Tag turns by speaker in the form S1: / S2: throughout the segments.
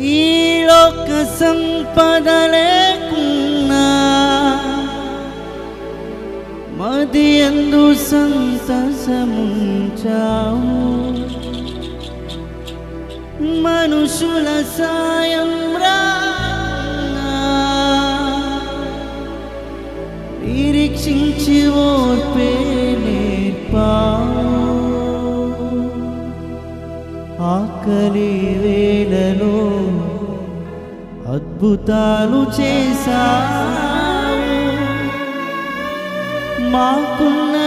S1: ఈ లోక సంపద లేకున్నా మది ఎందు సంతసముంచావు. మనుషుల సాయం నిరీక్షించి ఓర్పే నేర్పావు. ఆకలి వేళలో అద్భుతాలు చేశావు. మాకున్నలేమిలో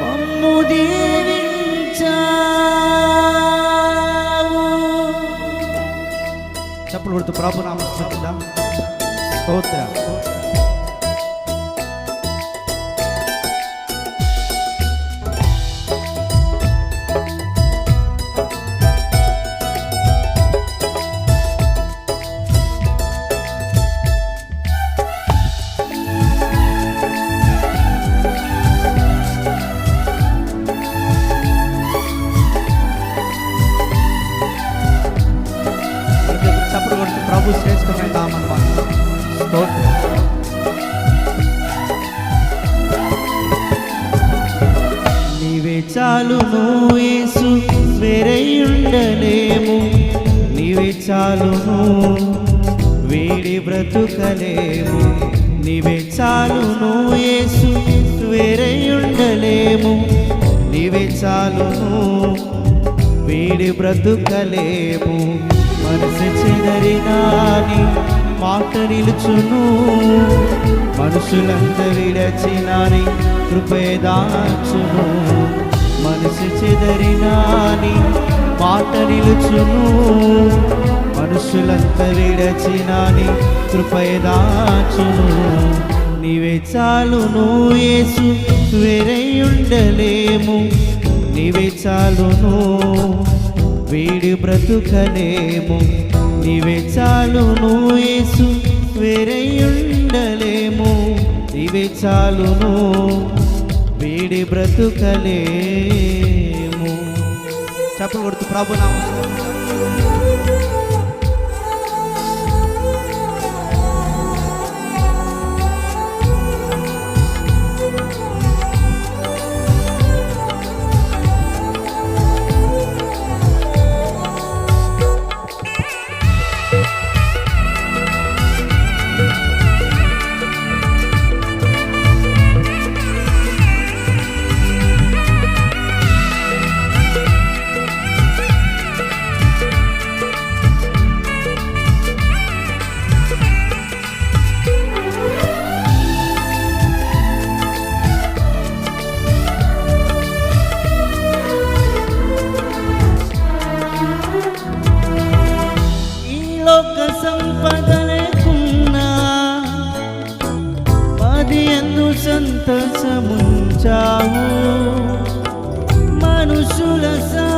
S1: మమ్ము దీవించావు.
S2: చప్పుడు కొడుతూ ప్రభు నామ స్తోత్ర స్తోత్రం.
S1: ఉండలేము నీవే చాలును యేసు వేరే ఉండలేము నీవే చాలును వీడి బ్రతుకలేము. మనసు చెదరినాని మాట నిలుచును. మనుషులంత విడచినాని కృపేదాచును మనసు చెదరినాని మాట నిలుచును. మనుషులంత విడచినాని కృపేదాచును నీవే చాలును యేసు వేరేయుండలేము నీవే చాలును వీడి బ్రతుకలేము నీవే చాలును యేసు వేరేయుండలేము నీవే చాలును వీడి బ్రతుకలేము చెప్పకూడదు ప్రభునామ. మనుషుల సాయం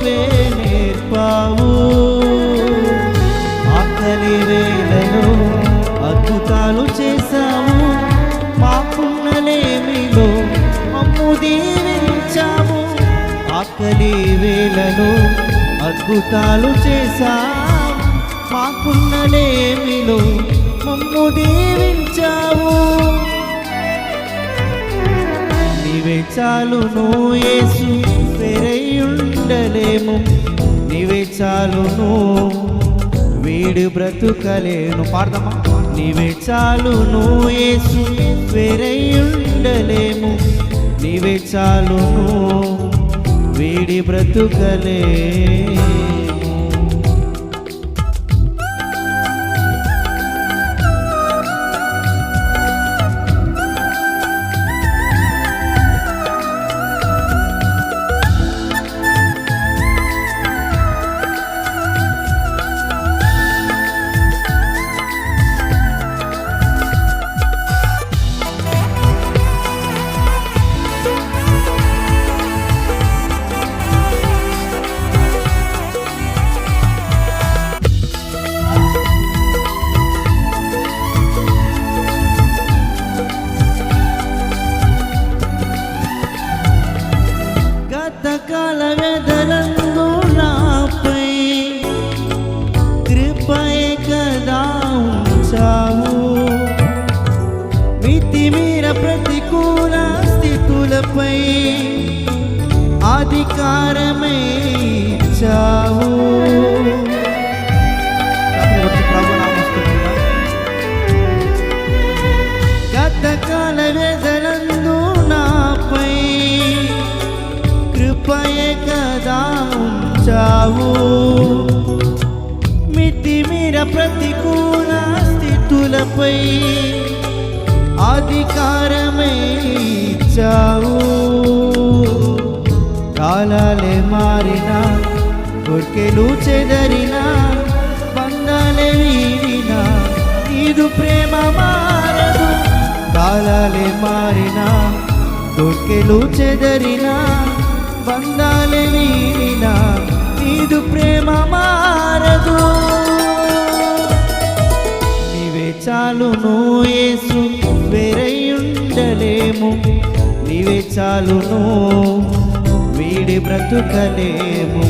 S1: ఓర్పే నేర్పావు. ఆకలి వేళలో అద్భుతాలు చేశావు. మాకున్నలేమిలో మమ్ము దీవించావు ఆకలి వేళలో అద్భుతాలు చేశావు. మాకున్నలేమిలో మమ్ము దీవించావు. నీవే చాలును యేసు. చాలును. వీడు బ్రతుకలేను. పాడదామా నీవే చాలును. యేసు వేరే ఉండలేము నీవే చాలును. వీడి బ్రతుకలే. సకల వెదలందు
S2: నాపై కృపయ కదా ఉంచావు.
S1: మితిమీర ప్రతికూల స్థితులపై అధికారమే చావు ఉంచావు మితిమీర ప్రతికూల స్థితులపై అధికారమే ఇచ్చావు. కాలాలే మారిన కొర్కెలు చెదరిన బంధాలే వీడిన ఇది ప్రేమ మారదు. కాలాలే మారిన కొర్కెలు చెదరిన బంధాలే ఇది ప్రేమ మారదు. నీవే చాలు నోయేసు వేరయ్యుండలేము నీవే చాలును వీడి బ్రతుకలేము.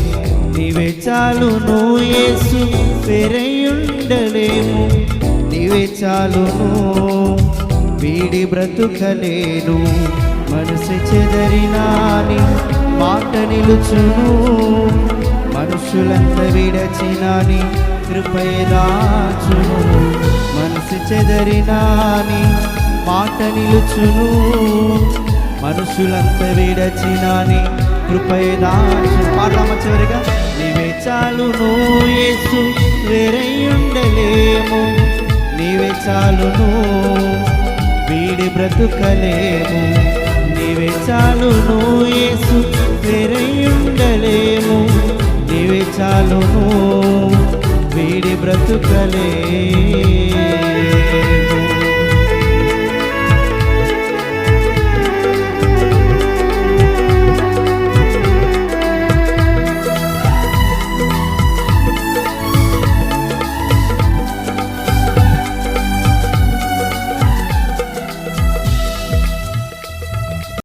S1: నీవే చాలును యేసు వేరయ్యుండలేము నీవే చాలును వీడి బ్రతుకలేను. మనసు చెదరినాని మాట నిలుచును. మనుషులంత విడచినాని కృపయ దాచును. మనసు చెదరినాని మాట నిలుచును. మనుషులంత విడచినాని కృపయ దాచు పాడదామా చివరిగా. నీవే చాలును యేసు వేరయ్యుండలేము నీవే చాలును వీడి బ్రతుకలేము. నీవే చాలును ಬದುಕಲೇ